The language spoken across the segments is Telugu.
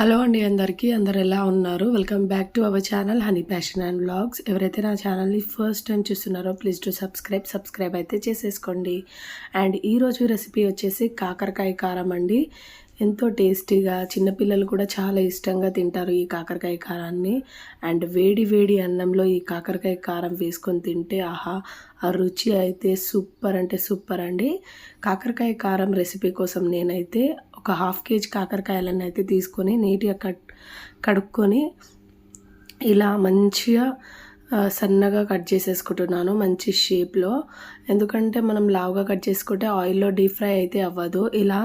హలో అండి అందరికీ అందరు ఎలా ఉన్నారు? Welcome back to our channel honey passion and blogs ఎవరైతే నా ఛానల్ని ఫస్ట్ టైం చూస్తున్నారో ప్లీజ్ టు సబ్స్క్రైబ్ సబ్స్క్రైబ్ అయితే చేసేసుకోండి. అండ్ ఈరోజు రెసిపీ వచ్చేసి కాకరకాయ కారం అండి. ఎంతో టేస్టీగా చిన్నపిల్లలు కూడా చాలా ఇష్టంగా తింటారు ఈ కాకరకాయ కారాన్ని. అండ్ వేడి వేడి అన్నంలో ఈ కాకరకాయ కారం వేసుకొని తింటే ఆహా ఆ రుచి అయితే సూపర్ అంటే సూపర్ అండి. కాకరకాయ కారం రెసిపీ కోసం నేనైతే ఒక హాఫ్ కేజీ కాకరకాయలను అయితే తీసుకొని నీట్గా కట్ కడుక్కొని ఇలా మంచిగా సన్నగా కట్ చేసేసుకుంటున్నాను మంచి షేప్లో. ఎందుకంటే మనం లావుగా కట్ చేసుకుంటే ఆయిల్లో డీప్ ఫ్రై అయితే అవ్వదు. ఇలా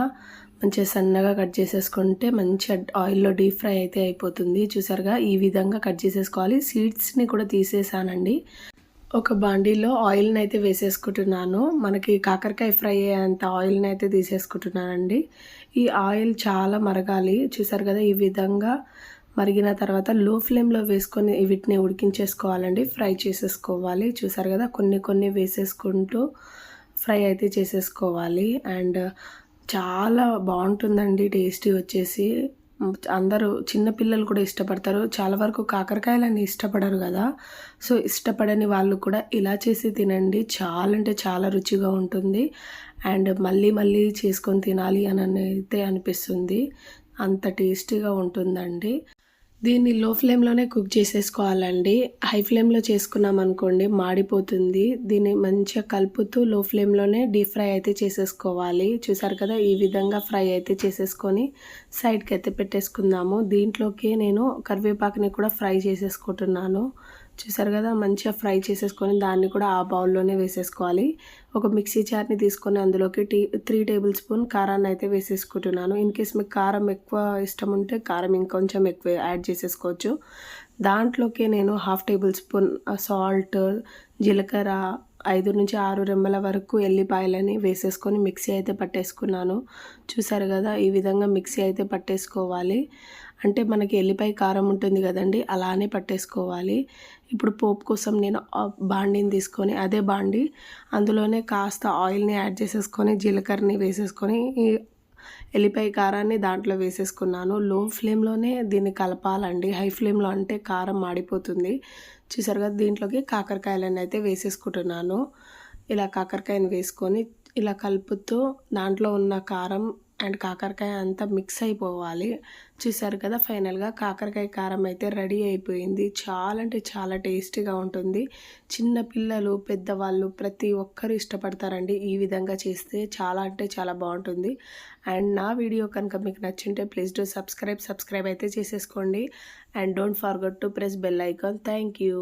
మంచిగా సన్నగా కట్ చేసేసుకుంటే మంచిగా ఆయిల్లో డీప్ ఫ్రై అయితే అయిపోతుంది. చూసారుగా? ఈ విధంగా కట్ చేసేసుకోవాలి. సీడ్స్ని కూడా తీసేసానండి. ఒక బాండీలో ఆయిల్ని అయితే వేసేసుకుంటున్నాను. మనకి కాకరకాయ ఫ్రై అయ్యేంత ఆయిల్ని అయితే తీసేసుకుంటున్నానండి. ఈ ఆయిల్ చాలా మరగాలి. చూసారు కదా ఈ విధంగా మరిగిన తర్వాత లో ఫ్లేమ్లో వేసుకొని వీటిని ఉడికించేసుకోవాలండి. ఫ్రై చేసేసుకోవాలి. చూసారు కదా కొన్ని కొన్ని వేసేసుకుంటూ ఫ్రై అయితే చేసేసుకోవాలి. అండ్ చాలా బాగుంటుందండి టేస్టీ వచ్చేసి. అందరూ చిన్నపిల్లలు కూడా ఇష్టపడతారు. చాలా వరకు కాకరకాయలని ఇష్టపడరు కదా. సో ఇష్టపడని వాళ్ళు కూడా ఇలా చేసి తినండి. చాలా అంటే చాలా రుచిగా ఉంటుంది. అండ్ మళ్ళీ మళ్ళీ చేసుకొని తినాలి అని అయితే అనిపిస్తుంది. అంత టేస్టీగా ఉంటుందండి. దీన్ని లో ఫ్లేమ్లోనే కుక్ చేసేసుకోవాలండి. హై ఫ్లేమ్లో చేసుకున్నాం అనుకోండి మాడిపోతుంది. దీన్ని మంచిగా కలుపుతూ లో ఫ్లేమ్లోనే డీప్ ఫ్రై అయితే చేసేసుకోవాలి. చూసారు కదా ఈ విధంగా ఫ్రై అయితే చేసేసుకొని సైడ్కి అయితే పెట్టేసుకుందాము. దీంట్లోకి నేను కరివేపాకుని కూడా ఫ్రై చేసేసుకుంటున్నాను. చూసారు కదా మంచిగా ఫ్రై చేసేసుకొని దాన్ని కూడా ఆ బౌల్లోనే వేసేసుకోవాలి. ఒక మిక్సీ జార్ని తీసుకొని అందులోకి టీ త్రీ టేబుల్ స్పూన్ కారాన్ని అయితే వేసేసుకుంటున్నాను. ఇన్ కేస్ మీకు కారం ఎక్కువ ఇష్టం ఉంటే కారం ఇంకొంచెం ఎక్కువ యాడ్ చేసేసుకోవచ్చు. దాంట్లోకి నేను హాఫ్ టేబుల్ స్పూన్ సాల్ట్ జీలకర్ర ఐదు నుంచి ఆరు రెమ్మల వరకు ఎల్లిపాయలని వేసేసుకొని మిక్సీ అయితే పట్టేసుకున్నాను. చూసారు కదా ఈ విధంగా మిక్సీ అయితే పట్టేసుకోవాలి. అంటే మనకి ఎల్లిపాయ కారం ఉంటుంది కదండి అలానే పట్టేసుకోవాలి. ఇప్పుడు పోపు కోసం నేను బాండీని తీసుకొని అదే బాండి అందులోనే కాస్త ఆయిల్ని యాడ్ చేసేసుకొని జీలకర్రని వేసేసుకొని ఎల్లిపాయ కారాన్ని దాంట్లో వేసేసుకున్నాను. లో ఫ్లేమ్లోనే దీన్ని కలపాలండి. హై ఫ్లేమ్లో అంటే కారం మాడిపోతుంది. చూసారు కదా దీంట్లోకి కాకరకాయలను అయితే వేసేసుకుంటున్నాను. ఇలా కాకరకాయని వేసుకొని ఇలా కలుపుతూ దాంట్లో ఉన్న కారం అండ్ కాకరకాయ అంతా మిక్స్ అయిపోవాలి. చూసారు కదా ఫైనల్గా కాకరకాయ కారం అయితే రెడీ అయిపోయింది. చాలా అంటే చాలా టేస్టీగా ఉంటుంది. చిన్న పిల్లలు పెద్దవాళ్ళు ప్రతి ఒక్కరు ఇష్టపడతారండి. ఈ విధంగా చేస్తే చాలా అంటే చాలా బాగుంటుంది. అండ్ నా వీడియో కనుక మీకు నచ్చింటే ప్లీజ్ డూ సబ్స్క్రైబ్. సబ్స్క్రైబ్ అయితే చేసేసుకోండి. And don't forget to press bell icon. Thank you.